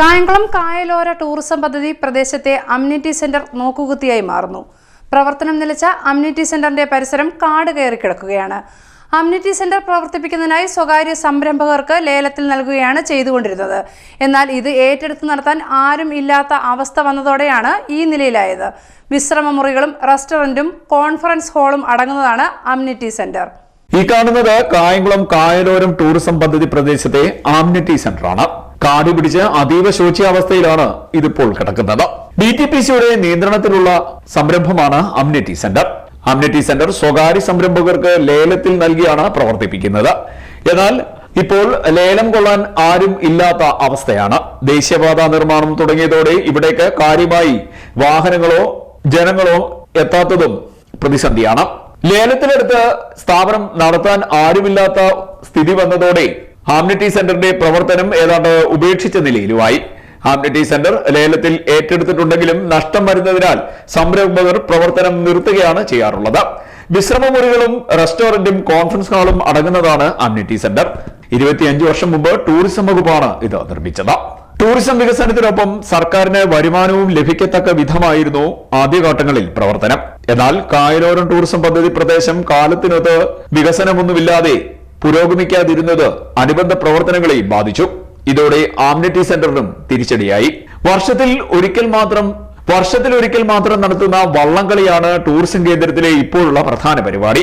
Kayamkulam കായലോര tourism പദ്ധതി പ്രദേശത്തെ amenity centre നോക്കുകുത്തിയായി മാറുന്നു. പ്രവർത്തനം നിലച്ച അമ്യൂണിറ്റി സെന്ററിന്റെ പരിസരം കാട് കയറി കിടക്കുകയാണ്. അമ്യൂണിറ്റി സെന്റർ പ്രവർത്തിപ്പിക്കുന്നതിനായി സ്വകാര്യ സംരംഭകർക്ക് ലേലത്തിൽ നൽകുകയാണ് ചെയ്തുകൊണ്ടിരുന്നത്. എന്നാൽ ഇത് ഏറ്റെടുത്ത് നടത്താൻ ആരും ഇല്ലാത്ത അവസ്ഥ വന്നതോടെയാണ് ഈ നിലയിലായത്. വിശ്രമമുറികളും റെസ്റ്റോറന്റും കോൺഫറൻസ് ഹാളും അടങ്ങുന്നതാണ് അമ്യൂണിറ്റി സെന്റർ. ഈ കാണുന്നത് കായംകുളം കായലോരം ടൂറിസം പദ്ധതി പ്രദേശത്തെ ആംനിറ്റി സെന്ററാണ്. കാട് പിടിച്ച് അതീവ ശോച്യാവസ്ഥയിലാണ് ഇതിപ്പോൾ കിടക്കുന്നത്. ഡി ടി പി സിയുടെ നിയന്ത്രണത്തിലുള്ള സംരംഭമാണ് അമ്നിറ്റി സെന്റർ. അമ്നിറ്റി സെന്റർ സ്വകാര്യ സംരംഭകർക്ക് ലേലത്തിൽ നൽകിയാണ് പ്രവർത്തിപ്പിക്കുന്നത്. എന്നാൽ ഇപ്പോൾ ലേലം കൊള്ളാൻ ആരും ഇല്ലാത്ത അവസ്ഥയാണ്. ദേശീയപാത നിർമ്മാണം തുടങ്ങിയതോടെ ഇവിടേക്ക് കാര്യമായി വാഹനങ്ങളോ ജനങ്ങളോ എത്താത്തതും പ്രതിസന്ധിയാണ്. ലേലത്തിലെടുത്ത് സ്ഥാപനം നടത്താൻ ആരുമില്ലാത്ത സ്ഥിതി വന്നതോടെ ഹാംനിറ്റി സെന്ററിന്റെ പ്രവർത്തനം ഏതാണ്ട് ഉപേക്ഷിച്ച നിലയിലുമായി. ഹാംനിറ്റി സെന്റർ ലേലത്തിൽ ഏറ്റെടുത്തിട്ടുണ്ടെങ്കിലും നഷ്ടം വരുന്നതിനാൽ സംരംഭകർ പ്രവർത്തനം നിർത്തുകയാണ് ചെയ്യാറുള്ളത്. വിശ്രമമുറികളും റെസ്റ്റോറന്റും കോൺഫറൻസ് ഹാളും അടങ്ങുന്നതാണ് ആംനിറ്റി സെന്റർ ഇരുപത്തിയഞ്ച് വർഷം മുമ്പ് ടൂറിസം വകുപ്പാണ് ഇത് നിർമ്മിച്ചത്. ടൂറിസം വികസനത്തിനൊപ്പം സർക്കാരിന് വരുമാനവും ലഭിക്കത്തക്ക വിധമായിരുന്നു ആദ്യഘട്ടങ്ങളിൽ പ്രവർത്തനം. എന്നാൽ കായലോരം ടൂറിസം പദ്ധതി പ്രദേശം കാലത്തിനൊത്ത് വികസനമൊന്നുമില്ലാതെ പുരോഗമിക്കാതിരുന്നത് അനുബന്ധ പ്രവർത്തനങ്ങളെയും ബാധിച്ചു. ഇതോടെ ആംനിറ്റി സെന്ററിനും തിരിച്ചടിയായി. വർഷത്തിൽ ഒരിക്കൽ മാത്രം വർഷത്തിൽ ഒരിക്കൽ മാത്രം നടത്തുന്ന വള്ളംകളിയാണ് ടൂറിസം കേന്ദ്രത്തിലെ ഇപ്പോഴുള്ള പ്രധാന പരിപാടി.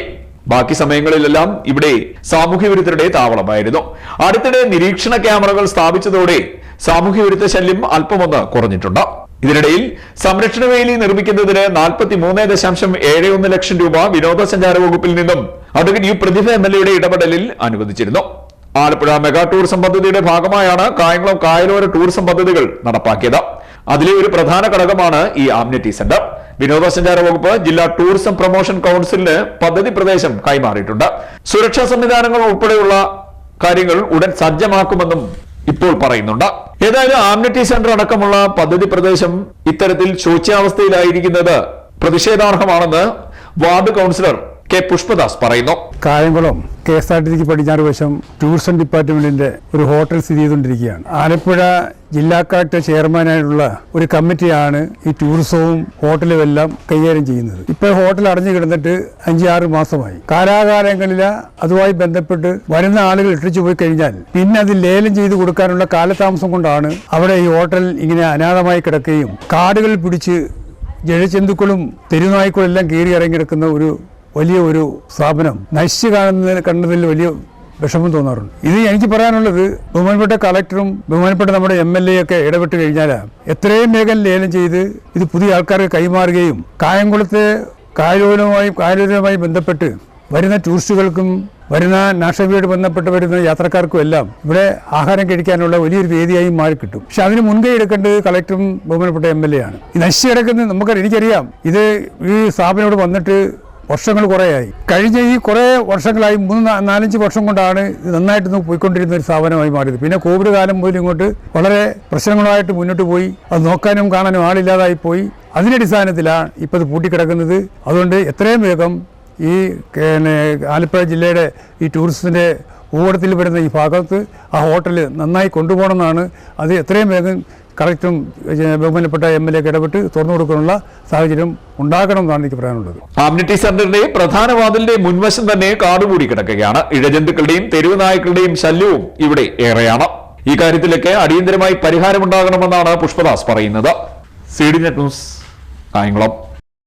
ബാക്കി സമയങ്ങളിലെല്ലാം ഇവിടെ സാമൂഹ്യ വിരുദ്ധരുടെ താവളമായിരുന്നു. അടുത്തിടെ നിരീക്ഷണ ക്യാമറകൾ സ്ഥാപിച്ചതോടെ സാമൂഹ്യ വിരുദ്ധ ശല്യം അല്പമൊന്ന് കുറഞ്ഞിട്ടുണ്ട്. ഇതിനിടയിൽ സംരക്ഷണ വേലി നിർമ്മിക്കുന്നതിന് നാൽപ്പത്തി മൂന്ന് ദശാംശം ഏഴ് ഒന്ന് ലക്ഷം രൂപ വിനോദസഞ്ചാര വകുപ്പിൽ നിന്നും advocate U Prathibha M L എയുടെ ഇടപെടലിൽ അനുവദിച്ചിരുന്നു. ആലപ്പുഴ മെഗാ ടൂറിസം പദ്ധതിയുടെ ഭാഗമായാണ് കായംകുളം കായലോര ടൂറിസം പദ്ധതികൾ നടപ്പാക്കിയത്. അതിലെ ഒരു പ്രധാന ഘടകമാണ് ഈ ആംനിറ്റി സെന്റർ. വിനോദസഞ്ചാര വകുപ്പ് ജില്ലാ ടൂറിസം പ്രൊമോഷൻ കൌൺസിലിന് പദ്ധതി പ്രദേശം കൈമാറിയിട്ടുണ്ട്. സുരക്ഷാ സംവിധാനങ്ങൾ ഉൾപ്പെടെയുള്ള കാര്യങ്ങൾ ഉടൻ സജ്ജമാക്കുമെന്നും ഇപ്പോൾ പറയുന്നുണ്ട്. ഏതായാലും ആംനിറ്റി സെന്റർ അടക്കമുള്ള പദ്ധതി പ്രദേശം ഇത്തരത്തിൽ ശോച്യാവസ്ഥയിലായിരിക്കുന്നത് പ്രതിഷേധാർഹമാണെന്ന് വാർഡ് കൗൺസിലർ കെ പുഷ്പദാസ് പറയുന്നു. Kayamkulam K S R T സിക്ക് പടിഞ്ഞാറ് വശം ടൂറിസം ഡിപ്പാർട്ട്മെന്റിന്റെ ഒരു ഹോട്ടൽ സ്ഥിതി ചെയ്തുകൊണ്ടിരിക്കുകയാണ്. ആലപ്പുഴ ജില്ലാ കളക്ടർ ചെയർമാനായിട്ടുള്ള ഒരു കമ്മിറ്റിയാണ് ഈ ടൂറിസവും ഹോട്ടലും എല്ലാം കൈകാര്യം ചെയ്യുന്നത്. ഇപ്പോൾ ഹോട്ടൽ അടഞ്ഞു കിടന്നിട്ട് അഞ്ചാറ് മാസമായി. കാലാകാലങ്ങളിൽ അതുമായി ബന്ധപ്പെട്ട് വരുന്ന ആളുകൾ ഇട്ടിച്ചു പോയി കഴിഞ്ഞാൽ പിന്നെ അത് ലേലം ചെയ്ത് കൊടുക്കാനുള്ള കാലതാമസം കൊണ്ടാണ് അവിടെ ഈ ഹോട്ടൽ ഇങ്ങനെ അനാഥമായി കിടക്കുകയും കാടുകൾ പിടിച്ച് ജലജന്തുക്കളും തെരുനായ്ക്കളും എല്ലാം കയറി ഇറങ്ങിയെടുക്കുന്ന ഒരു വലിയ ഒരു സ്ഥാപനം. നശിച്ചു കാണുന്നതിന് കണ്ടതിൽ വലിയ വിഷമം തോന്നാറുണ്ട്. ഇത് എനിക്ക് പറയാനുള്ളത് ബഹുമാനപ്പെട്ട കളക്ടറും ബഹുമാനപ്പെട്ട നമ്മുടെ എം എൽ എ ഒക്കെ ഇടപെട്ട് കഴിഞ്ഞാൽ എത്രയും വേഗം ലേലം ചെയ്ത് ഇത് പുതിയ ആൾക്കാർക്ക് കൈമാറുകയും കായംകുളത്തെ കായലോലവുമായി കായലോലവുമായി ബന്ധപ്പെട്ട് വരുന്ന ടൂറിസ്റ്റുകൾക്കും വരുന്ന നാഷണൽ ബന്ധപ്പെട്ട് വരുന്ന യാത്രക്കാർക്കും എല്ലാം ഇവിടെ ആഹാരം കഴിക്കാനുള്ള വലിയൊരു വേദിയായി മാറി കിട്ടും. പക്ഷെ അതിന് മുൻകൈ എടുക്കേണ്ടത് കളക്ടറും ബഹുമാനപ്പെട്ട എം എൽ എ ആണ്. നശിച്ചു കിടക്കുന്നത് നമുക്കറിയാം. എനിക്കറിയാം ഇത് ഈ സ്ഥാപനയോട് വന്നിട്ട് വർഷങ്ങൾ കുറേയായി. കഴിഞ്ഞ ഈ കുറേ വർഷങ്ങളായി മൂന്ന് നാലഞ്ച് വർഷം കൊണ്ടാണ് നന്നായിട്ട് പോയിക്കൊണ്ടിരുന്ന ഒരു സ്ഥാപനമായി മാറിയത്. പിന്നെ കോവിഡ് കാലം മുതൽ ഇങ്ങോട്ട് വളരെ പ്രശ്നങ്ങളായിട്ട് മുന്നോട്ട് പോയി. അത് നോക്കാനും കാണാനും ആളില്ലാതായി പോയി. അതിന്റെ അടിസ്ഥാനത്തിലാണ് ഇപ്പോൾ ഇത് പൂട്ടിക്കിടക്കുന്നത്. അതുകൊണ്ട് എത്രയും വേഗം ഈ ആലപ്പുഴ ജില്ലയുടെ ഈ ടൂറിസത്തിന്റെ ഭൂപടത്തിൽ വരുന്ന ഈ ഭാഗത്ത് ആ ഹോട്ടൽ നന്നായി കൊണ്ടുപോകണമെന്നാണ് അത് എത്രയും വേഗം ഏഹ്, ബഹുമാനപ്പെട്ട എം എൽ എ ഇടപെട്ട് തുറന്നു കൊടുക്കാനുള്ള സാഹചര്യം ഉണ്ടാകണം എന്നാണ് എനിക്ക് പറയാനുള്ളത്. ആംനിറ്റി സെന്ററിന്റെ പ്രധാന വാതിലിന്റെ മുൻവശം തന്നെ കാടുകൂടി കിടക്കുകയാണ്. ഇഴജന്തുക്കളുടെയും തെരുവ് നായ്ക്കളുടെയും ശല്യവും ഇവിടെ ഏറെയാണ്. ഈ കാര്യത്തിലൊക്കെ അടിയന്തരമായി പരിഹാരമുണ്ടാകണമെന്നാണ് പുഷ്പദാസ് പറയുന്നത്. C D net news Kayamkulam.